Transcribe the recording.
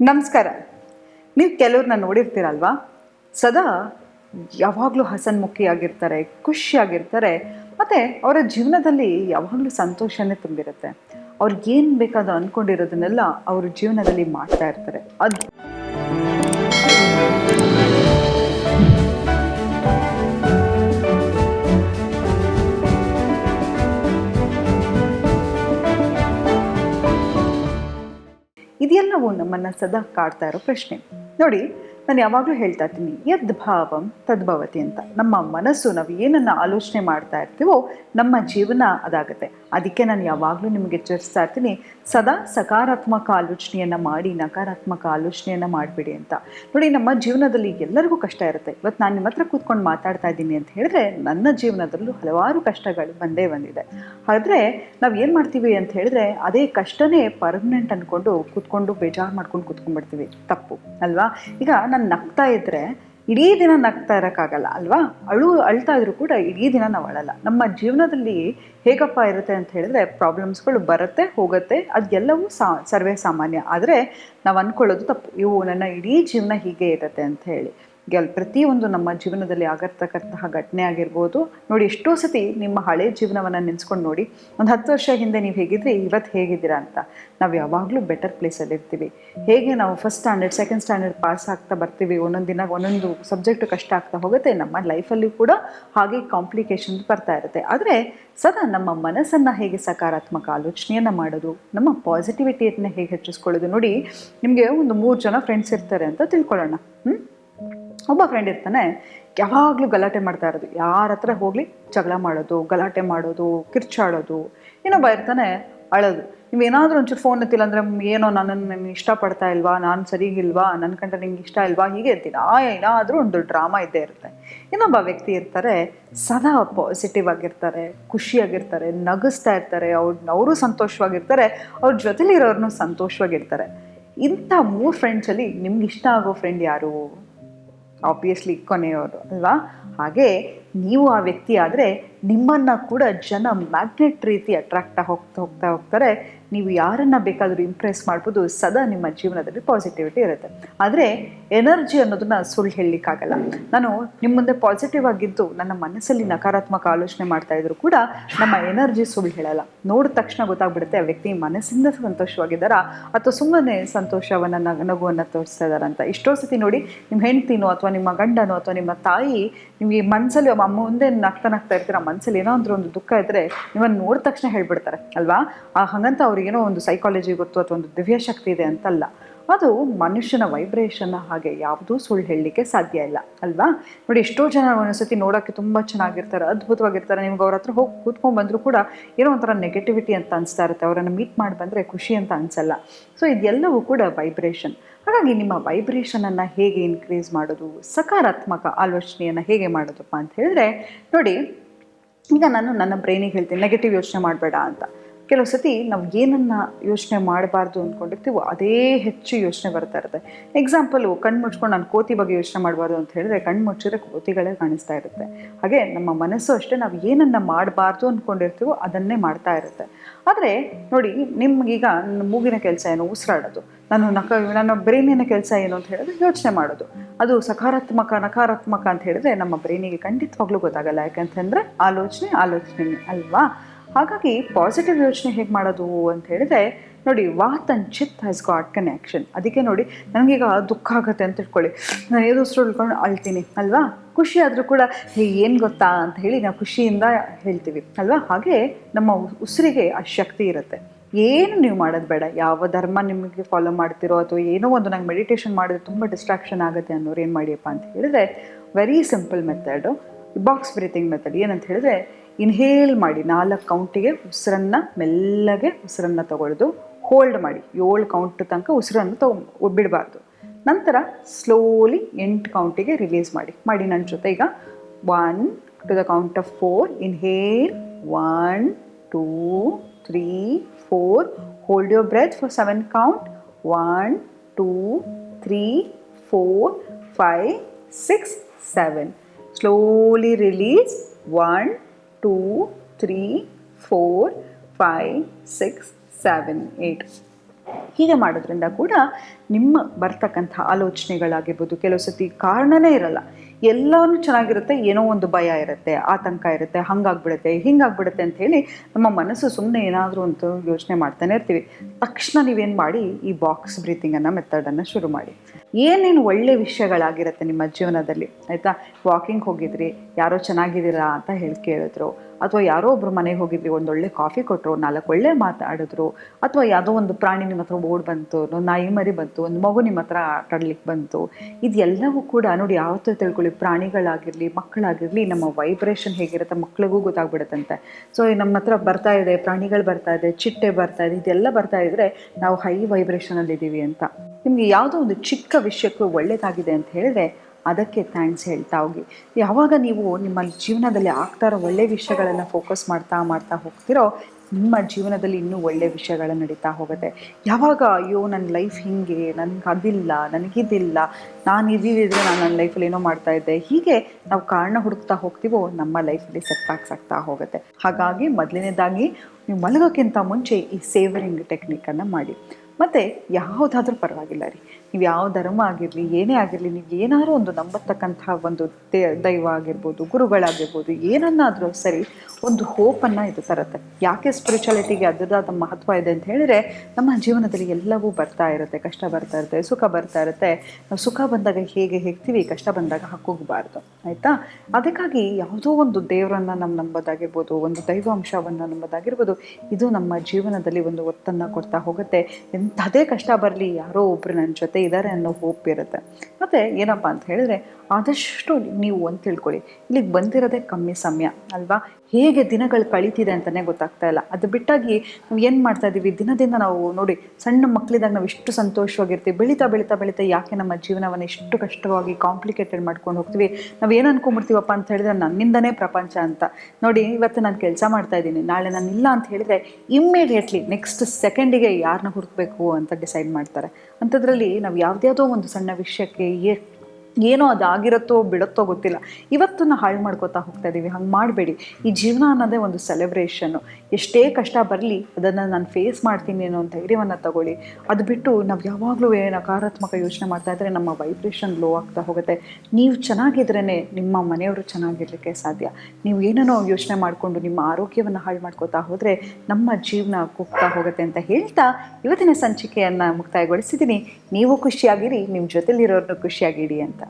ನಮಸ್ಕಾರ. ನೀವು ಕೆಲವ್ರನ್ನ ನೋಡಿರ್ತೀರಲ್ವಾ? ಸದಾ ಯಾವಾಗಲೂ ಹಸನ್ಮುಖಿಯಾಗಿರ್ತಾರೆ, ಖುಷಿಯಾಗಿರ್ತಾರೆ, ಮತ್ತು ಅವರ ಜೀವನದಲ್ಲಿ ಯಾವಾಗಲೂ ಸಂತೋಷನೇ ತುಂಬಿರುತ್ತೆ. ಅವ್ರಿಗೇನು ಏನು ಬೇಕಾದ್ರೂ ಅಂದ್ಕೊಂಡಿರೋದನ್ನೆಲ್ಲ ಅವರು ಜೀವನದಲ್ಲಿ ಮಾಡ್ತಾ ಇರ್ತಾರೆ. ಅದು ನಮ್ಮನ್ನು ಸದಾ ಕಾಡ್ತಾ ಇರೋ ಪ್ರಶ್ನೆ. ನೋಡಿ ನಾನು ಯಾವಾಗಲೂ ಹೇಳ್ತಾ ಇರ್ತೀನಿ, ಯದ್ ಭಾವಂ ತದ್ಭವತಿ ಅಂತ. ನಮ್ಮ ಮನಸ್ಸು ನಾವು ಏನನ್ನು ಆಲೋಚನೆ ಮಾಡ್ತಾ ಇರ್ತೀವೋ ನಮ್ಮ ಜೀವನ ಅದಾಗುತ್ತೆ. ಅದಕ್ಕೆ ನಾನು ಯಾವಾಗಲೂ ನಿಮಗೆ ಎಚ್ಚರಿಸ್ತಾ ಇರ್ತೀನಿ, ಸದಾ ಸಕಾರಾತ್ಮಕ ಆಲೋಚನೆಯನ್ನು ಮಾಡಿ, ನಕಾರಾತ್ಮಕ ಆಲೋಚನೆಯನ್ನು ಮಾಡಬೇಡಿ ಅಂತ. ನೋಡಿ, ನಮ್ಮ ಜೀವನದಲ್ಲಿ ಎಲ್ಲರಿಗೂ ಕಷ್ಟ ಇರುತ್ತೆ. ಇವತ್ತು ನಾನು ನಿಮ್ಮ ಹತ್ರ ಕೂತ್ಕೊಂಡು ಮಾತಾಡ್ತಾ ಇದ್ದೀನಿ ಅಂತ ಹೇಳಿದ್ರೆ ನನ್ನ ಜೀವನದಲ್ಲೂ ಹಲವಾರು ಕಷ್ಟಗಳು ಬಂದೇ ಬಂದಿದೆ. ಆದರೆ ನಾವು ಏನು ಮಾಡ್ತೀವಿ ಅಂತ ಹೇಳಿದ್ರೆ ಅದೇ ಕಷ್ಟನೇ ಪರ್ಮನೆಂಟ್ ಅಂದ್ಕೊಂಡು ಕೂತ್ಕೊಂಡು ಬೇಜಾರು ಮಾಡ್ಕೊಂಡು ಕೂತ್ಕೊಂಡ್ಬಿಡ್ತೀವಿ. ತಪ್ಪು, ಅಲ್ವಾ? ಈಗ ನಗ್ತಾ ಇದ್ದರೆ ಇಡೀ ದಿನ ನಗ್ತಾ ಇರೋಕ್ಕಾಗಲ್ಲ, ಅಲ್ವಾ? ಅಳು, ಅಳ್ತಾ ಇದ್ರೂ ಕೂಡ ಇಡೀ ದಿನ ನಾವು ಅಳಲ್ಲ. ನಮ್ಮ ಜೀವನದಲ್ಲಿ ಹೇಗಪ್ಪ ಇರುತ್ತೆ ಅಂತ ಹೇಳಿದ್ರೆ, ಪ್ರಾಬ್ಲಮ್ಸ್ಗಳು ಬರುತ್ತೆ, ಹೋಗುತ್ತೆ, ಅದೆಲ್ಲವೂ ಸಾ, ಸರ್ವೇ ಸಾಮಾನ್ಯ. ಆದರೆ ನಾವು ಅಂದ್ಕೊಳ್ಳೋದು ತಪ್ಪು. ಇವು ನನ್ನ ಇಡೀ ಜೀವನ ಹೀಗೆ ಇರುತ್ತೆ ಅಂತ ಹೇಳಿ. ಗೆಲ್ ಪ್ರತಿಯೊಂದು ನಮ್ಮ ಜೀವನದಲ್ಲಿ ಆಗಿರ್ತಕ್ಕಂತಹ ಘಟನೆ ಆಗಿರ್ಬೋದು. ನೋಡಿ, ಎಷ್ಟೋ ಸತಿ ನಿಮ್ಮ ಹಳೆ ಜೀವನವನ್ನು ನೆನೆಸ್ಕೊಂಡು ನೋಡಿ, ಒಂದು ಹತ್ತು ವರ್ಷ ಹಿಂದೆ ನೀವು ಹೇಗಿದ್ರಿ ಇವತ್ತು ಹೇಗಿದ್ದೀರಾ ಅಂತ. ನಾವು ಯಾವಾಗಲೂ ಬೆಟರ್ ಪ್ಲೇಸಲ್ಲಿ ಇರ್ತೀವಿ. ಹೇಗೆ ನಾವು first standard second standard pass ಆಗ್ತಾ ಬರ್ತೀವಿ, ಒಂದೊಂದು ದಿನ ಒಂದೊಂದು ಸಬ್ಜೆಕ್ಟ್ ಕಷ್ಟ ಆಗ್ತಾ ಹೋಗುತ್ತೆ, ನಮ್ಮ ಲೈಫಲ್ಲಿ ಕೂಡ ಹಾಗೆ ಕಾಂಪ್ಲಿಕೇಶನ್ಸ್ ಬರ್ತಾ ಇರುತ್ತೆ. ಆದರೆ, ಸದಾ ನಮ್ಮ ಮನಸ್ಸನ್ನು ಹೇಗೆ ಸಕಾರಾತ್ಮಕ ಆಲೋಚನೆಯನ್ನು ಮಾಡೋದು, ನಮ್ಮ ಪಾಸಿಟಿವಿಟಿಯನ್ನು ಹೇಗೆ ಹೆಚ್ಚಿಸ್ಕೊಳ್ಳೋದು ನೋಡಿ, ನಿಮಗೆ ಒಂದು ಮೂರು ಜನ ಫ್ರೆಂಡ್ಸ್ ಇರ್ತಾರೆ ಅಂತ ತಿಳ್ಕೊಳ್ಳೋಣ. ಹ್ಞೂ ಒಬ್ಬ ಫ್ರೆಂಡ್ ಇರ್ತಾನೆ, ಯಾವಾಗಲೂ ಗಲಾಟೆ ಮಾಡ್ತಾ ಇರೋದು. ಯಾರ ಹತ್ರ ಹೋಗಲಿ ಜಗಳ ಮಾಡೋದು, ಗಲಾಟೆ ಮಾಡೋದು, ಕಿರ್ಚಾಡೋದು. ಇನ್ನೊಬ್ಬ ಇರ್ತಾನೆ ಅಳೋದು. ನೀವೇನಾದರೂ ಒಂಚೂರು ಫೋನ್ ಎತ್ತಿಲ್ಲ ಅಂದರೆ ಏನೋ ನನ್ನನ್ನು ನಿಮ್ಗೆ ಇಷ್ಟಪಡ್ತಾ ಇಲ್ವಾ? ನಾನು ಸರಿಗಿಲ್ವಾ ನನ್ನ ಕಂಡ ನಿಂಗೆ ಇಷ್ಟ ಇಲ್ವಾ? ಹೀಗೆ ಇರ್ತೀನಿ ಆ ಏನಾದರೂ ಒಂದು ಡ್ರಾಮಾ ಇದ್ದೇ ಇರುತ್ತೆ. ಇನ್ನೊಬ್ಬ ವ್ಯಕ್ತಿ ಇರ್ತಾರೆ, ಸದಾ ಪಾಸಿಟಿವ್ ಆಗಿರ್ತಾರೆ, ಖುಷಿಯಾಗಿರ್ತಾರೆ, ನಗಿಸ್ತಾ ಇರ್ತಾರೆ, ಅವ್ರ, ಅವರು ಸಂತೋಷವಾಗಿರ್ತಾರೆ, ಅವ್ರ ಜೊತೆಲಿರೋರ್ನು ಸಂತೋಷವಾಗಿರ್ತಾರೆ. ಇಂಥ ಮೂರು ಫ್ರೆಂಡ್ಸಲ್ಲಿ ನಿಮ್ಗೆ ಇಷ್ಟ ಆಗೋ ಫ್ರೆಂಡ್ ಯಾರು? ಆಬ್ವಿಯಸ್ಲಿ ಕೊನೆಯವರು ಅಲ್ವಾ? ಹಾಗೆ ನೀವು ಆ ವ್ಯಕ್ತಿ ಆದರೆ ನಿಮ್ಮನ್ನು ಕೂಡ ಜನ ಮ್ಯಾಗ್ನೆಟ್ ರೀತಿ ಅಟ್ರಾಕ್ಟ್ ಹೋಗ್ತಾ ಹೋಗ್ತಾ ಹೋಗ್ತಾರೆ. ನೀವು ಯಾರನ್ನು ಬೇಕಾದರೂ ಇಂಪ್ರೆಸ್ ಮಾಡ್ಬೋದು, ಸದಾ ನಿಮ್ಮ ಜೀವನದಲ್ಲಿ ಪಾಸಿಟಿವಿಟಿ ಇರುತ್ತೆ. ಆದರೆ ಎನರ್ಜಿ ಅನ್ನೋದನ್ನ ಸುಳ್ಳು ಹೇಳಲಿಕ್ಕಾಗಲ್ಲ. ನಾನು ನಿಮ್ಮ ಮುಂದೆ ಪಾಸಿಟಿವ್ ಆಗಿದ್ದು, ನನ್ನ ಮನಸ್ಸಲ್ಲಿ ನಕಾರಾತ್ಮಕ ಆಲೋಚನೆ ಮಾಡ್ತಾ ಇದ್ರು ಕೂಡ ನಮ್ಮ ಎನರ್ಜಿ ಸುಳ್ಳು ಹೇಳಲ್ಲ. ನೋಡಿದ ತಕ್ಷಣ ಗೊತ್ತಾಗ್ಬಿಡುತ್ತೆ, ಆ ವ್ಯಕ್ತಿ ಮನಸ್ಸಿಂದ ಸಂತೋಷವಾಗಿದ್ದಾರಾ, ಅಥವಾ ಸುಮ್ಮನೆ ಸಂತೋಷವನ್ನು ನಗ ನಗುವನ್ನು ತೋರಿಸ್ತಾ ಇದ್ದಾರಂತ ಎಷ್ಟೋ ಸತಿ ನೋಡಿ ನಿಮ್ಮ ಹೆಂಡ್ತಿನೋ, ಅಥವಾ ನಿಮ್ಮ ಗಂಡನೋ, ಅಥವಾ ನಿಮ್ಮ ತಾಯಿ ನಿಮಗೆ ಮನಸ್ಸಲ್ಲಿ ಅಮ್ಮ ಮುಂದೆ ನಗ್ತಾ ನಗ್ತಾ ಇರ್ತೀರ ಮನಸ್ಸಲ್ಲಿ ಏನೋ ಅಂದ್ರೆ ಒಂದು ದುಃಖ ಇದ್ದರೆ ನಿಮ್ಮನ್ನು ನೋಡಿದ ತಕ್ಷಣ ಹೇಳ್ಬಿಡ್ತಾರೆ, ಅಲ್ವಾ? ಆ ಹಾಗಂತ ಅವ್ರಿಗೇನೋ ಒಂದು ಸೈಕಾಲಜಿ ಗೊತ್ತು ಅಥವಾ ಒಂದು ದಿವ್ಯ ಶಕ್ತಿ ಇದೆ ಅಂತಲ್ಲ. ಅದು ಮನುಷ್ಯನ ವೈಬ್ರೇಷನ್ ಹಾಗೆ ಯಾವುದೂ ಸುಳ್ಳು ಹೇಳಲಿಕ್ಕೆ ಸಾಧ್ಯ ಇಲ್ಲ, ಅಲ್ವಾ? ನೋಡಿ, ಎಷ್ಟೋ ಜನ ಒಂದೊಂದ್ಸತಿ ನೋಡೋಕ್ಕೆ ತುಂಬ ಚೆನ್ನಾಗಿರ್ತಾರೆ, ಅದ್ಭುತವಾಗಿರ್ತಾರೆ. ನಿಮ್ಗೆ ಅವ್ರ ಹತ್ರ ಹೋಗಿ ಕೂತ್ಕೊಂಡು ಬಂದರೂ ಕೂಡ ಏನೋ ಒಂಥರ ನೆಗೆಟಿವಿಟಿ ಅಂತ ಅನಿಸ್ತಾ ಇರುತ್ತೆ. ಅವರನ್ನು ಮೀಟ್ ಮಾಡಿ ಬಂದರೆ ಖುಷಿ ಅಂತ ಅನಿಸಲ್ಲ. ಸೊ ಇದೆಲ್ಲವೂ ಕೂಡ ವೈಬ್ರೇಷನ್ ಹಾಗಾಗಿ ನಿಮ್ಮ ವೈಬ್ರೇಷನನ್ನು ಹೇಗೆ ಇನ್ಕ್ರೀಸ್ ಮಾಡೋದು, ಸಕಾರಾತ್ಮಕ ಆಲೋಚನೆಯನ್ನು ಹೇಗೆ ಮಾಡೋದಪ್ಪ ಅಂತ ಹೇಳಿದ್ರೆ, ನೋಡಿ ಈಗ ನಾನು ನನ್ನ ಬ್ರೈನಿಗೆ ಹೇಳ್ತೀನಿ ನೆಗೆಟಿವ್ ಯೋಚನೆ ಮಾಡಬೇಡ ಅಂತ. ಕೆಲವು ಸತಿ ನಾವು ಏನನ್ನು ಯೋಚನೆ ಮಾಡಬಾರ್ದು ಅಂದ್ಕೊಂಡಿರ್ತೀವೋ ಅದೇ ಹೆಚ್ಚು ಯೋಚನೆ ಬರ್ತಾ ಇರುತ್ತೆ. ಎಕ್ಸಾಂಪಲು ಕಣ್ಣು ಮುಚ್ಕೊಂಡು ನಾನು ಕೋತಿ ಬಗ್ಗೆ ಯೋಚನೆ ಮಾಡಬಾರ್ದು ಅಂತ ಹೇಳಿದ್ರೆ ಕಣ್ಣು ಮುಚ್ಚಿದ್ರೆ ಕೋತಿಗಳೇ ಕಾಣಿಸ್ತಾ ಇರುತ್ತೆ. ಹಾಗೆ ನಮ್ಮ ಮನಸ್ಸು ಅಷ್ಟೇ ನಾವು ಏನನ್ನು ಮಾಡಬಾರ್ದು ಅಂದ್ಕೊಂಡಿರ್ತೀವೋ ಅದನ್ನೇ ಮಾಡ್ತಾ ಇರುತ್ತೆ. ಆದರೆ ನೋಡಿ, ನಿಮ್ಗೀಗ ನನ್ನ ಮೂಗಿನ ಕೆಲಸ ಏನು? ಉಸಿರಾಡೋದು. ನಾನು ನಕ, ನನ್ನ ಬ್ರೈನಿನ ಕೆಲಸ ಏನು ಅಂತ ಹೇಳಿದ್ರೆ ಯೋಚನೆ ಮಾಡೋದು. ಅದು ಸಕಾರಾತ್ಮಕ, ನಕಾರಾತ್ಮಕ ಅಂತ ಹೇಳಿದ್ರೆ ನಮ್ಮ ಬ್ರೈನಿಗೆ ಖಂಡಿತವಾಗ್ಲೂ ಗೊತ್ತಾಗಲ್ಲ. ಯಾಕಂತಂದರೆ ಆಲೋಚನೆ ಆಲೋಚನೆ ಅಲ್ವಾ? ಹಾಗಾಗಿ ಪಾಸಿಟಿವ್ ಯೋಚನೆ ಹೇಗೆ ಮಾಡೋದು ಅಂತ ಹೇಳಿದ್ರೆ, ನೋಡಿ, vata and chit has got connection ಅದಕ್ಕೆ ನೋಡಿ, ನನಗೀಗ ದುಃಖ ಆಗುತ್ತೆ ಅಂತ ಇಟ್ಕೊಳ್ಳಿ ನಾನು ಏನು ಉಸಿರು ಉಳ್ಕೊಂಡು ಅಳ್ತೀನಿ, ಅಲ್ವಾ? ಖುಷಿ ಆದರೂ ಕೂಡ, ಹೇ, ಏನು ಗೊತ್ತಾ ಅಂತ ಹೇಳಿ ನಾವು ಖುಷಿಯಿಂದ ಹೇಳ್ತೀವಿ, ಅಲ್ವಾ? ಹಾಗೆ ನಮ್ಮ ಉಸಿರಿಗೆ ಆ ಶಕ್ತಿ ಇರುತ್ತೆ. ಏನು ನೀವು ಮಾಡೋದು ಬೇಡ. ಯಾವ ಧರ್ಮ ನಿಮಗೆ ಫಾಲೋ ಮಾಡ್ತಿರೋ ಅಥವಾ ಏನೋ ಒಂದು ನಂಗೆ ಮೆಡಿಟೇಷನ್ ಮಾಡಿದ್ರೆ ತುಂಬ ಡಿಸ್ಟ್ರಾಕ್ಷನ್ ಆಗುತ್ತೆ ಅನ್ನೋರು ಏನು ಮಾಡಿಯಪ್ಪ ಅಂತ ಹೇಳಿದ್ರೆ very simple method box breathing method ಏನಂತ ಹೇಳಿದ್ರೆ ಇನ್ಹೇಲ್ ಮಾಡಿ ನಾಲ್ಕು ಕೌಂಟಿಗೆ ಉಸಿರನ್ನು ಮೆಲ್ಲಗೆ ಉಸಿರನ್ನು ತಗೊಳ್ಳೋದು ಹೋಲ್ಡ್ ಮಾಡಿ. ಏಳು ಕೌಂಟ್ ತನಕ ಉಸಿರನ್ನು ತಗೊ ಬಿಡಬಾರ್ದು. ನಂತರ ಸ್ಲೋಲಿ ಎಂಟು ಕೌಂಟಿಗೆ ರಿಲೀಸ್ ಮಾಡಿ. ಮಾಡಿ ನನ್ನ ಜೊತೆ ಈಗ one two the count of four inhale one two three four hold your breath for seven count one two three four five six seven slowly release one, 2 3 4 5 6 7 8 ಹೀಗೆ ಮಾಡೋದ್ರಿಂದ ಕೂಡ ನಿಮ್ಮ ಬರ್ತಕ್ಕಂಥ ಆಲೋಚನೆಗಳಾಗಿರ್ಬೋದು, ಕೆಲವು ಸತಿ ಕಾರಣನೇ ಇರಲ್ಲ. ಎಲ್ಲಾನು ಚೆನ್ನಾಗಿರುತ್ತೆ, ಏನೋ ಒಂದು ಭಯ ಇರುತ್ತೆ, ಆತಂಕ ಇರುತ್ತೆ, ಹಂಗಾಗ್ಬಿಡುತ್ತೆ, ಹಿಂಗಾಗ್ಬಿಡುತ್ತೆ ಅಂತ ಹೇಳಿ ನಮ್ಮ ಮನಸ್ಸು ಸುಮ್ಮನೆ ಏನಾದರೂ ಅಂತ ಯೋಚನೆ ಮಾಡ್ತಾನೆ ಇರ್ತೀವಿ. ತಕ್ಷಣ ನೀವೇನು ಮಾಡಿ, ಈ ಬಾಕ್ಸ್ ಬ್ರೀತಿಂಗನ್ನು ಮೆಥಡನ್ನು ಶುರು ಮಾಡಿ. ಏನೇನು ಒಳ್ಳೆ ವಿಷಯಗಳಾಗಿರುತ್ತೆ ನಿಮ್ಮ ಜೀವನದಲ್ಲಿ? ಆಯಿತಾ? ವಾಕಿಂಗ್ ಹೋಗಿದ್ರಿ, ಯಾರೋ ಚೆನ್ನಾಗಿದ್ದೀರಾ ಅಂತ ಹೇಳಿ ಕೇಳಿದ್ರು, ಅಥವಾ ಯಾರೋ ಒಬ್ರು ಮನೆಗೆ ಹೋಗಿದ್ರಿ ಒಂದೊಳ್ಳೆ ಕಾಫಿ ಕೊಟ್ಟರು ನಾಲ್ಕು ಒಳ್ಳೆ ಮಾತಾಡಿದ್ರು, ಅಥವಾ ಯಾವುದೋ ಒಂದು ಪ್ರಾಣಿ ನಿಮ್ಮ ಹತ್ರ ಓಡ್ ಬಂತು, ನಾಯಿ ಮರಿ ಬಂತು ಒಂದು ಮಗು ನಿಮ್ಮ ಹತ್ರ ಆಟಾಡ್ಲಿಕ್ಕೆ ಬಂತು. ಇದೆಲ್ಲವೂ ಕೂಡ ನೋಡಿ ಯಾವತ್ತೂ ತಿಳ್ಕೊಳ್ಳಿ, ಪ್ರಾಣಿಗಳಾಗಿರಲಿ, ಮಕ್ಕಳಾಗಿರಲಿ, ನಮ್ಮ ವೈಬ್ರೇಷನ್ ಹೇಗಿರುತ್ತೆ ಮಕ್ಳಿಗೂ ಗೊತ್ತಾಗ್ಬಿಡುತ್ತಂತೆ. ಸೊ ನಮ್ಮ ಹತ್ರ ಬರ್ತಾ ಇದೆ, ಪ್ರಾಣಿಗಳು ಬರ್ತಾ ಇದೆ, ಚಿಟ್ಟೆ ಬರ್ತಾ ಇದೆ, ಇದೆಲ್ಲ ಬರ್ತಾ ಇದ್ರೆ ನಾವು ಹೈ ವೈಬ್ರೇಷನಲ್ಲಿ ಇದ್ದೀವಿ ಅಂತ. ನಿಮಗೆ ಯಾವುದೋ ಒಂದು ಚಿಕ್ಕ ವಿಷಯಕ್ಕೂ ಒಳ್ಳೇದಾಗಿದೆ ಅಂತ ಹೇಳಿದ್ರೆ ಅದಕ್ಕೆ ಥ್ಯಾಂಕ್ಸ್ ಹೇಳ್ತಾ ಹೋಗಿ. ಯಾವಾಗ ನೀವು ನಿಮ್ಮ ಜೀವನದಲ್ಲಿ ಆಗ್ತಾ ಇರೋ ಒಳ್ಳೆ ವಿಷಯಗಳನ್ನು ಫೋಕಸ್ ಮಾಡ್ತಾ ಮಾಡ್ತಾ ಹೋಗ್ತಿರೋ ನಿಮ್ಮ ಜೀವನದಲ್ಲಿ ಇನ್ನೂ ಒಳ್ಳೆ ವಿಷಯಗಳು ನಡೀತಾ ಹೋಗುತ್ತೆ. ಯಾವಾಗ ಅಯ್ಯೋ ನನ್ನ ಲೈಫ್ ಹಿಂಗೆ, ನನಗೆ ಅದಿಲ್ಲ ನನಗಿದಿಲ್ಲ ನಾನು ಇದ್ದಿದ್ದರೆ ನಾನು ನನ್ನ ಲೈಫಲ್ಲಿ ಏನೋ ಮಾಡ್ತಾ ಇದ್ದೆ. ಹೀಗೆ ನಾವು ಕಾರಣ ಹುಡುಕ್ತಾ ಹೋಗ್ತೀವೋ, ನಮ್ಮ ಲೈಫಲ್ಲಿ ಸೆಟ್ಬ್ಯಾಕ್ಸ್ ಆಗ್ತಾ ಹೋಗುತ್ತೆ. ಹಾಗಾಗಿ ಮೊದಲನೇದಾಗಿ ನೀವು ಮಲಗೋಕ್ಕಿಂತ ಮುಂಚೆ ಈ ಸೇವರಿಂಗ್ ಟೆಕ್ನಿಕನ್ನು ಮಾಡಿ. ಮತ್ತು ಯಾವುದಾದ್ರೂ ಪರವಾಗಿಲ್ಲ ರೀ. ನೀವು ಯಾವ ಧರ್ಮ ಆಗಿರಲಿ, ಏನೇ ಆಗಿರಲಿ, ನೀವು ಏನಾದರೂ ಒಂದು ನಂಬತಕ್ಕಂತಹ ಒಂದು ದೇ, ದೈವ ಆಗಿರ್ಬೋದು, ಗುರುಗಳಾಗಿರ್ಬೋದು, ಏನನ್ನಾದರೂ ಸರಿ ಒಂದು ಹೋಪನ್ನು ಇದು ತರುತ್ತೆ. ಯಾಕೆ ಸ್ಪಿರಿಚುಯಾಲಿಟಿಗೆ ಅದರದಾದ ಮಹತ್ವ ಇದೆ ಅಂತ ಹೇಳಿದ್ರೆ, ನಮ್ಮ ಜೀವನದಲ್ಲಿ ಎಲ್ಲವೂ ಬರ್ತಾ ಇರುತ್ತೆ. ಕಷ್ಟ ಬರ್ತಾ ಇರುತ್ತೆ, ಸುಖ ಬರ್ತಾ ಇರುತ್ತೆ. ನಾವು ಸುಖ ಬಂದಾಗ ಹೇಗೆ ಹೇಗ್ತೀವಿ? ಕಷ್ಟ ಬಂದಾಗ ಹಾಕೋಗಬಾರ್ದು. ಆಯಿತಾ? ಅದಕ್ಕಾಗಿ ಯಾವುದೋ ಒಂದು ದೇವರನ್ನು ನಮ್ಮ ನಂಬೋದಾಗಿರ್ಬೋದು, ಒಂದು ದೈವಾಂಶವನ್ನು ನಂಬೋದಾಗಿರ್ಬೋದು, ಇದು ನಮ್ಮ ಜೀವನದಲ್ಲಿ ಒಂದು ಒತ್ತನ್ನು ಕೊಡ್ತಾ ಹೋಗುತ್ತೆ. ಎಂಥದೇ ಕಷ್ಟ ಬರಲಿ, ಯಾರೋ ಒಬ್ಬರು ನನ್ನ ಜೊತೆ ಇದ್ದಾರೆ ಅನ್ನೋ ಹೋಪ್ ಇರುತ್ತೆ. ಮತ್ತೆ ಏನಪ್ಪಾ ಅಂತ ಹೇಳಿದ್ರೆ ಆದಷ್ಟು ನೀವು ಒಂದು ತಿಳ್ಕೊಳ್ಳಿ. ಇಲ್ಲಿಗೆ ಬಂದಿರೋದೇ ಕಮ್ಮಿ ಸಮಯ, ಅಲ್ವಾ? ಹೇಗೆ ದಿನಗಳು ಕಳೀತಿದೆ ಅಂತಲೇ ಗೊತ್ತಾಗ್ತಾ ಇಲ್ಲ. ಅದು ಬಿಟ್ಟಾಗಿ ನಾವು ಏನು ಮಾಡ್ತಾ ಇದ್ದೀವಿ ದಿನದಿಂದ ನಾವು ನೋಡಿ, ಸಣ್ಣ ಮಕ್ಕಳಿದಾಗ ನಾವು ಇಷ್ಟು ಸಂತೋಷವಾಗಿರ್ತೀವಿ. ಬೆಳೀತಾ ಬೆಳೀತಾ ಬೆಳೀತಾ ಯಾಕೆ ನಮ್ಮ ಜೀವನವನ್ನು ಇಷ್ಟು ಕಷ್ಟವಾಗಿ ಕಾಂಪ್ಲಿಕೇಟೆಡ್ ಮಾಡ್ಕೊಂಡು ಹೋಗ್ತೀವಿ? ನಾವು ಏನು ಅನ್ಕೊಂಬಿಡ್ತೀವಪ್ಪ ಅಂತ ಹೇಳಿದ್ರೆ ನನ್ನಿಂದನೇ ಪ್ರಪಂಚ ಅಂತ. ನೋಡಿ, ಇವತ್ತು ನಾನು ಕೆಲಸ ಮಾಡ್ತಾ ಇದ್ದೀನಿ. ನಾಳೆ ನಾನು ಇಲ್ಲ ಅಂತ ಹೇಳಿದ್ರೆ ಇಮ್ಮಿಡಿಯೇಟ್ಲಿ ನೆಕ್ಸ್ಟ್ ಸೆಕೆಂಡಿಗೆ ಯಾರನ್ನ ಹುಡುಕ್ಬೇಕು ಅಂತ ಡಿಸೈಡ್ ಮಾಡ್ತಾರೆ. ಅಂಥದ್ರಲ್ಲಿ ನಾವು ಯಾವುದ್ಯಾವುದೋ ಒಂದು ಸಣ್ಣ ವಿಷಯಕ್ಕೆ ಏನೋ ಅದಾಗಿರುತ್ತೋ ಬಿಡುತ್ತೋ ಗೊತ್ತಿಲ್ಲ. ಇವತ್ತನ್ನು ಹಾಳು ಮಾಡ್ಕೋತಾ ಹೋಗ್ತಾ ಇದ್ದೀವಿ ಹಂಗೆ ಮಾಡಬೇಡಿ. ಈ ಜೀವನ ಅನ್ನೋದೇ ಒಂದು ಸೆಲೆಬ್ರೇಷನ್ನು ಎಷ್ಟೇ ಕಷ್ಟ ಬರಲಿ, ಅದನ್ನು ನಾನು ಫೇಸ್ ಮಾಡ್ತೀನಿ ಅನ್ನೋ ಧೈರ್ಯವನ್ನು ತಗೊಳ್ಳಿ. ಅದು ಬಿಟ್ಟು ನಾವು ಯಾವಾಗಲೂ ನಕಾರಾತ್ಮಕ ಯೋಚನೆ ಮಾಡ್ತಾ ಇದ್ದರೆ ನಮ್ಮ ವೈಬ್ರೇಷನ್ ಲೋ ಆಗ್ತಾ ಹೋಗುತ್ತೆ. ನೀವು ಚೆನ್ನಾಗಿದ್ರೇ ನಿಮ್ಮ ಮನೆಯವರು ಚೆನ್ನಾಗಿರಲಿಕ್ಕೆ ಸಾಧ್ಯ. ನೀವು ಏನೇನೋ ಯೋಚನೆ ಮಾಡಿಕೊಂಡು ನಿಮ್ಮ ಆರೋಗ್ಯವನ್ನು ಹಾಳು ಮಾಡ್ಕೋತಾ ಹೋದರೆ ನಮ್ಮ ಜೀವನ ಕುಗ್ತಾ ಹೋಗುತ್ತೆ ಅಂತ ಹೇಳ್ತಾ ಇವತ್ತಿನ ಸಂಚಿಕೆಯನ್ನು ಮುಕ್ತಾಯಗೊಳಿಸಿದ್ದೀನಿ ನೀವು ಖುಷಿಯಾಗಿರಿ ನಿಮ್ಮ ಜೊತೆಲಿರೋರನ್ನು ಖುಷಿಯಾಗಿಡಿ ಅಂತ.